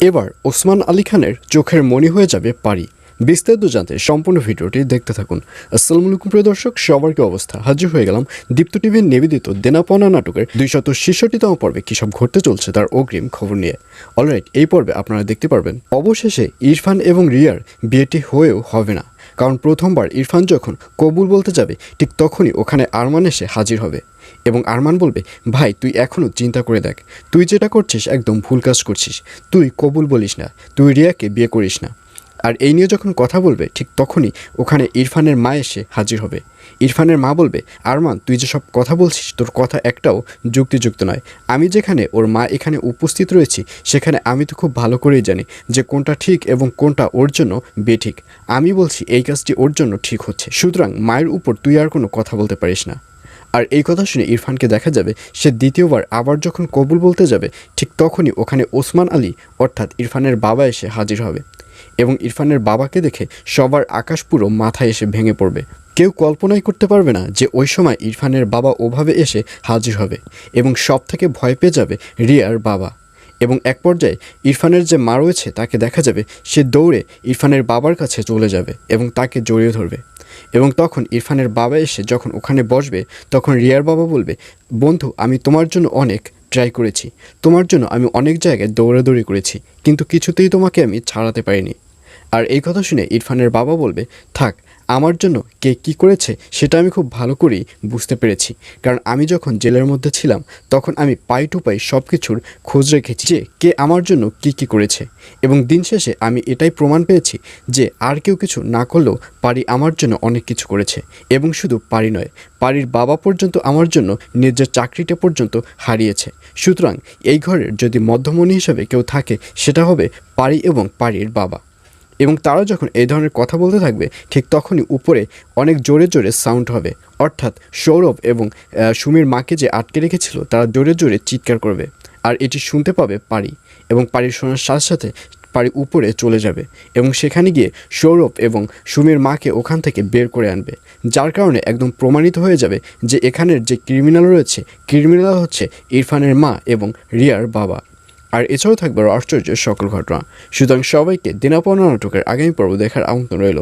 এবার ওসমান আলী খানের চোখের মনি হয়ে যাবে পারি বিস্তারিত জানতে সম্পূর্ণ ভিডিওটি দেখতে থাকুন। আসসালামু আলাইকুম, প্রিয় দর্শক, সবার কি অবস্থা? হাজির হয়ে গেলাম দীপ্ত টিভির নিবেদিত দেনাপনা নাটকের দুইশত ছেষট্টিতম পর্বে কী সব ঘটতে চলছে তার অগ্রিম খবর নিয়ে। অলরাইট এই পর্বে আপনারা দেখতে পারবেন, অবশেষে ইরফান এবং রিয়ার বিয়েটি হয়েও হবে না। কারণ প্রথমবার ইরফান যখন কবুল বলতে যাবে, ঠিক তখনই ওখানে আরমান এসে হাজির হবে। এবং আরমান বলবে, ভাই, তুই এখনও চিন্তা করে দেখ। তুই যেটা করছিস, একদম ভুল কাজ করছিস। তুই কবুল বলিস না। তুই রিয়াকে বিয়ে করিস না। আর এই নিয়ে যখন কথা বলবে, ঠিক তখনই ওখানে ইরফানের মা এসে হাজির হবে। ইরফানের মা বলবে, আরমান, তুই যে সব কথা বলছিস, তোর কথা একটাও যুক্তিযুক্ত নয়। আমি যেখানে, ওর মা এখানে উপস্থিত রয়েছি, সেখানে আমি তো খুব ভালো করেই জানি যে কোনটা ঠিক এবং কোনটা ওর জন্য বেঠিক। আমি বলছি, এই কাজটি ওর জন্য ঠিক হচ্ছে। সুতরাং মায়ের উপর তুই আর কোনো কথা বলতে পারিস না। আর এই কথা শুনে ইরফানকে দেখা যাবে, সে দ্বিতীয়বার আবার যখন কবুল বলতে যাবে, ঠিক তখনই ওখানে ওসমান আলী অর্থাৎ ইরফানের বাবা এসে হাজির হবে এবং ইরফানের বাবাকে দেখে সবার আকাশ পুরো মাথায় এসে ভেঙে পড়বে। কেউ কল্পনাই করতে পারবে না যে ওই সময় ইরফানের বাবা ওভাবে এসে হাজির হবে এবং সব থেকে ভয় পেয়ে যাবে রিয়ার বাবা এবং এক পর্যায়ে ইরফানের যে মা রয়েছে তাকে দেখা যাবে, সে দৌড়ে ইরফানের বাবার কাছে চলে যাবে এবং তাকে জড়িয়ে ধরবে। এবং তখন ইরফানের বাবা এসে যখন ওখানে বসবে, তখন রিয়ার বাবা বলবে, বন্ধু, আমি তোমার জন্য অনেক ট্রাই করেছি। তোমার জন্য আমি অনেক জায়গায় দৌড়াদৌড়ি করেছি, কিন্তু কিছুতেই তোমাকে আমি ছাড়াতে পারিনি। আর এই কথা শুনে ইরফানের বাবা বলবে, থাক আমার জন্য কে কী করেছে, সেটা আমি খুব ভালো করেই বুঝতে পেরেছি। কারণ আমি যখন জেলের মধ্যে ছিলাম, তখন আমি পাই টু পাই সব কিছুর খোঁজ রেখেছি যে কে আমার জন্য কী কী করেছে। এবং দিন শেষে আমি এটাই প্রমাণ পেয়েছি যে আর কেউ কিছু না করলেও পারি আমার জন্য অনেক কিছু করেছে। এবং শুধু পারি নয়, পারির বাবা পর্যন্ত আমার জন্য নিজের চাকরিটা পর্যন্ত হারিয়েছে। সুতরাং এই ঘরের যদি মধ্যমণি হিসেবে কেউ থাকে, সেটা হবে পারি এবং পারির বাবা। এবং তারা যখন এই ধরনের কথা বলতে থাকবে, ঠিক তখনই উপরে অনেক জোরে জোরে সাউন্ড হবে। অর্থাৎ সৌরভ এবং সুমির মাকে যে আটকে রেখেছিল, তারা জোরে জোরে চিৎকার করবে। আর এটি শুনতে পাবে পারি এবং পারির শোনার সাথে সাথে পারি উপরে চলে যাবে এবং সেখানে গিয়ে সৌরভ এবং সুমির মাকে ওখান থেকে বের করে আনবে। যার কারণে একদম প্রমাণিত হয়ে যাবে যে এখানের যে ক্রিমিনাল রয়েছে ক্রিমিনাল হচ্ছে ইরফানের মা এবং রিয়ার বাবা। আর এছাড়াও থাকবে আশ্চর্যের সকল ঘটনা। সুতরাং সবাইকে দিনাপনা নাটকের আগামী পর্ব দেখার আমন্ত্রণ রইল।